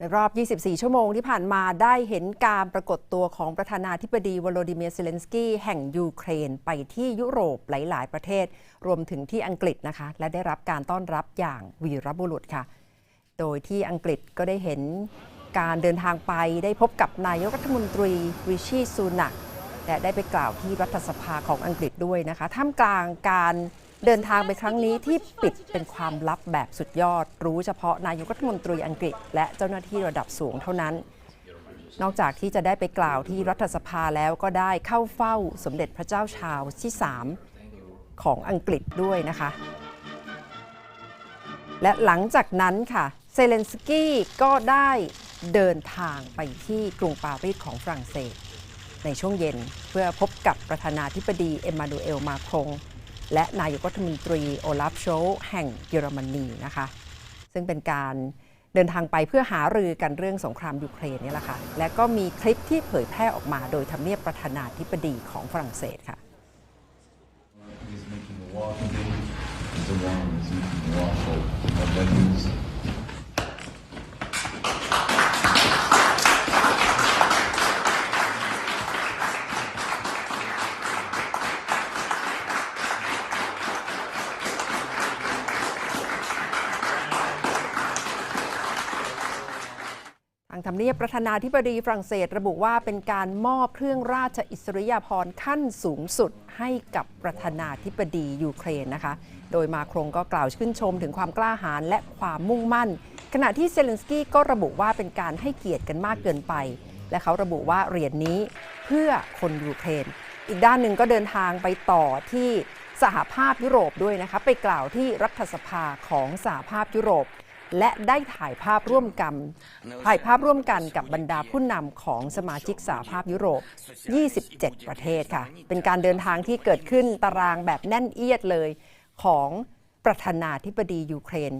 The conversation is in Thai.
ในรอบ 24 ชั่วโมงที่ผ่านมาได้เห็นการปรากฏตัวของประธานาธิบดีวโลดิเมียร์เซเลนสกี้แห่งยูเครนไปที่ยุโรปหลาย ๆ ประเทศ รวมถึงที่อังกฤษนะคะ และได้รับการต้อนรับอย่างวีรบุรุษค่ะ โดยที่อังกฤษก็ได้เห็นการเดินทางไปได้พบกับนายกรัฐมนตรีริชีซูนักและได้ไปกล่าวที่รัฐสภาของอังกฤษด้วยนะคะท่ามกลางการ เดินทางไปครั้งนี้ที่ปิดเป็นความลับแบบสุดยอด รู้เฉพาะนายกรัฐมนตรีอังกฤษ และเจ้าหน้าที่ระดับสูงเท่านั้น นอกจากที่จะได้ไปกล่าวที่รัฐสภาแล้วก็ได้เข้าเฝ้าสมเด็จพระเจ้าชาวที่ 3 ของอังกฤษด้วยนะคะ และหลังจากนั้นค่ะ เซเลนสกี้ก็ได้เดินทางไปที่กรุงปารีสของฝรั่งเศส ในช่วงเย็นเพื่อพบกับประธานาธิบดีเอ็มมานูเอลมาครง และนายกรัฐมนตรีโอลาฟโชลแห่งเยอรมนีนะคะ ซึ่งเป็นการเดินทางไปเพื่อหารือกันเรื่องสงครามยูเครนนี่แหละค่ะ และก็มีคลิปที่เผยแพร่ออกมาโดยทำเนียบประธานาธิบดีของฝรั่งเศสค่ะ He's making a war today. The one is making a wall, so what that างทำเนียบประธานาธิบดีฝรั่งเศสระบุว่าเป็นการมอบเครื่องราชอิสริยาภรณ์ขั้นสูงสุดให้กับประธานาธิบดียูเครนนะคะ โดยมาครงก็กล่าวชื่นชมถึงความกล้าหาญและความมุ่งมั่น ขณะที่เซเลนสกี้ก็ระบุว่าเป็นการให้เกียรติกันมากเกินไป และเขาระบุว่าเหรียญนนี้เพื่อคนยูเครน อีกด้านหนึ่งก็เดินทางไปต่อที่สหภาพยุโรปด้วยนะคะไปกล่าวที่รัฐสภาของสหภาพยุโรป และได้ถ่ายภาพร่วมกัน ถ่ายภาพร่วมกันกับบรรดาผู้นำของสมาชิกสหภาพยุโรป 27 ประเทศค่ะ เป็นการเดินทางที่เกิดขึ้นตารางแบบแน่นเอียดเลยของประธานาธิบดียูเครน